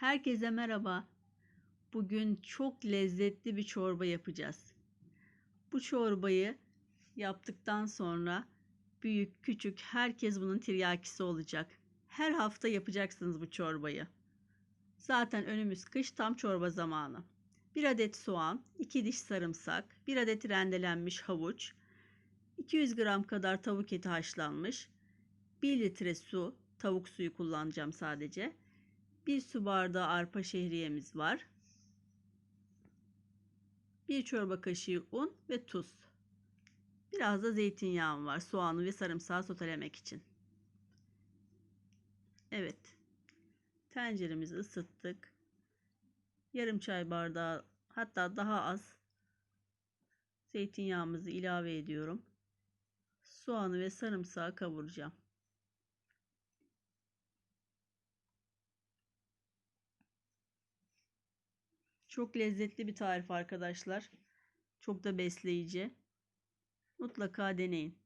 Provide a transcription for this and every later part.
Herkese merhaba. Bugün çok lezzetli bir çorba yapacağız. Bu çorbayı yaptıktan sonra büyük, küçük herkes bunun tiryakisi olacak. Her hafta yapacaksınız bu çorbayı. Zaten önümüz kış tam çorba zamanı. 1 adet soğan, 2 diş sarımsak, 1 adet rendelenmiş havuç, 200 gram kadar tavuk eti haşlanmış, 1 litre su, tavuk suyu kullanacağım sadece. 1 su bardağı arpa şehriyemiz var. 1 çorba kaşığı un ve tuz. Biraz da zeytinyağım var soğanı ve sarımsağı sotelemek için. Evet. Tenceremizi ısıttık. Yarım çay bardağı hatta daha az zeytinyağımızı ilave ediyorum. Soğanı ve sarımsağı kavuracağım. Çok lezzetli bir tarif arkadaşlar. Çok da besleyici. Mutlaka deneyin.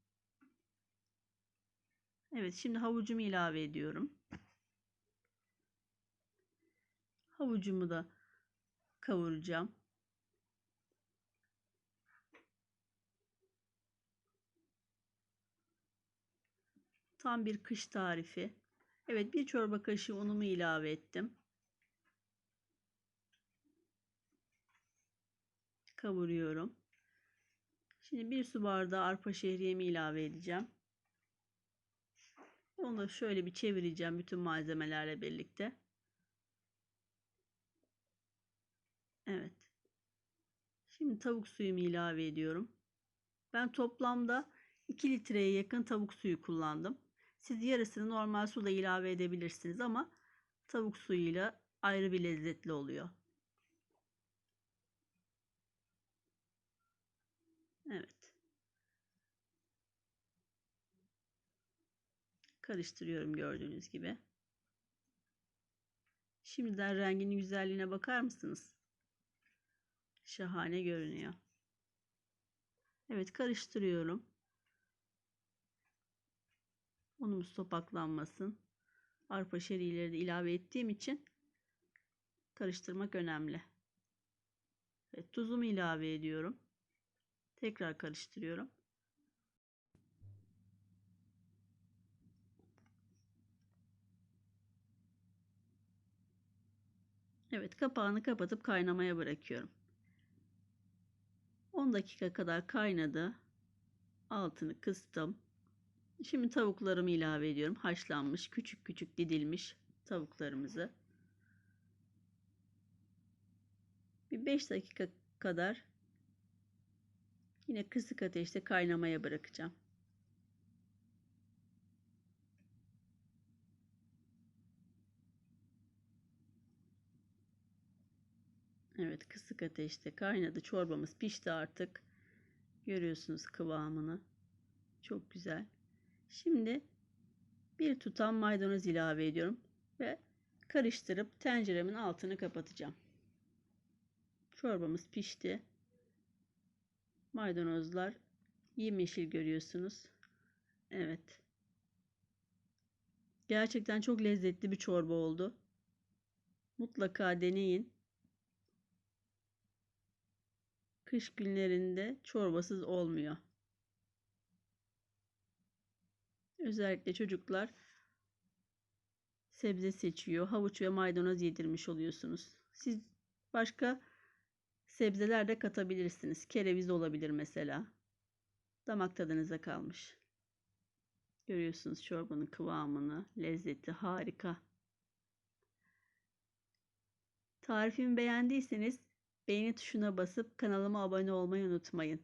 Evet şimdi havucumu ilave ediyorum. Havucumu da kavuracağım. Tam bir kış tarifi. Evet bir çorba kaşığı unumu ilave ettim. Kavuruyorum. Şimdi bir su bardağı arpa şehriyemi ilave edeceğim. Onu şöyle bir çevireceğim bütün malzemelerle birlikte. Evet. Şimdi tavuk suyumu ilave ediyorum. Ben toplamda 2 litreye yakın tavuk suyu kullandım. Siz yarısını normal suda ilave edebilirsiniz ama tavuk suyuyla ayrı bir lezzetli oluyor. Evet. Karıştırıyorum gördüğünüz gibi. Şimdiden renginin güzelliğine bakar mısınız? Şahane görünüyor. Evet karıştırıyorum. Unumuz topaklanmasın. Arpa şerileri de ilave ettiğim için karıştırmak önemli. Evet, tuzumu ilave ediyorum. Tekrar karıştırıyorum. Evet kapağını kapatıp kaynamaya bırakıyorum. 10 dakika kadar kaynadı. Altını kıstım. Şimdi tavuklarımı ilave ediyorum. Haşlanmış, küçük küçük didilmiş tavuklarımızı. Bir 5 dakika kadar yine kısık ateşte kaynamaya bırakacağım. Evet kısık ateşte kaynadı. Çorbamız pişti artık. Görüyorsunuz kıvamını. Çok güzel. Şimdi bir tutam maydanoz ilave ediyorum ve karıştırıp tenceremin altını kapatacağım. Çorbamız pişti. Maydanozlar yemyeşil görüyorsunuz. Evet. Gerçekten çok lezzetli bir çorba oldu. Mutlaka deneyin. Kış günlerinde çorbasız olmuyor. Özellikle çocuklar sebze seçiyor. Havuç ve maydanoz yedirmiş oluyorsunuz. Siz başka sebzeler de katabilirsiniz. Kereviz olabilir mesela. Damak tadınıza kalmış. Görüyorsunuz çorbanın kıvamını, lezzeti harika. Tarifimi beğendiyseniz beğeni tuşuna basıp kanalıma abone olmayı unutmayın.